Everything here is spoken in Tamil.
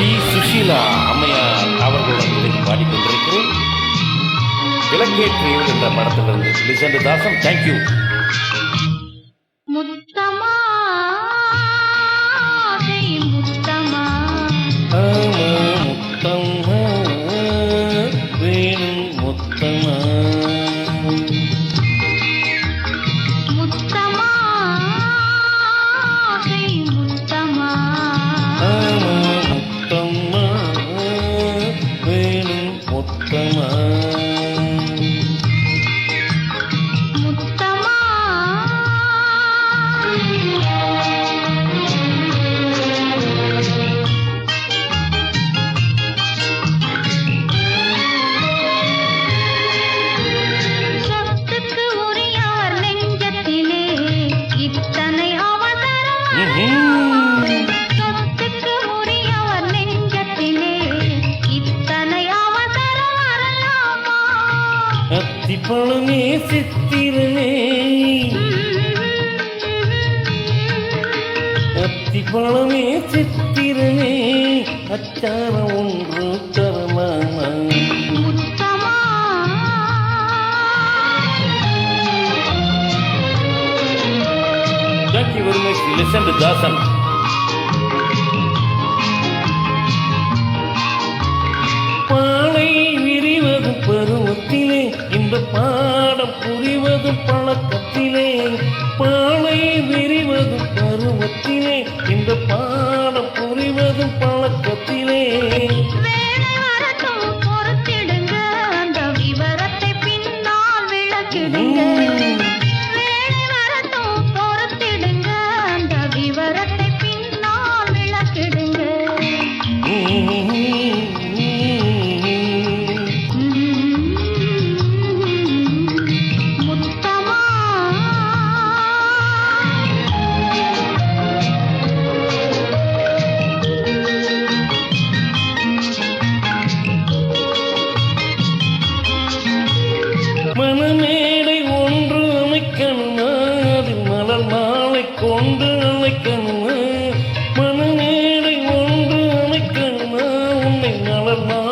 பி. சுஷீலா அம்மையார் அவர்களுடன் இதை பாடிக்கொண்டிருக்கிறேன் விளக்கேற்றியவர் என்ற படத்திலிருந்து. லிசன் தாசம் தேங்க்யூ அத்திப்பழமே சித்திரமே அத்திப்பழமே சித்திரமே அச்சார ஒன்று தரலாமா முத்தமா Thank you very much. Listen to Dasan. இந்த பாடம் புரிவது பழக்கத்திலே பாலை விரிவது பருவத்திலே இந்த பா மனமேடை ஒன்று அமைக்கணுமா? அது மலர் மாலை கொண்டு அமைக்கணுமா மனமேடை ஒன்று அமைக்கணுமா? உன்னை மலர் மாலை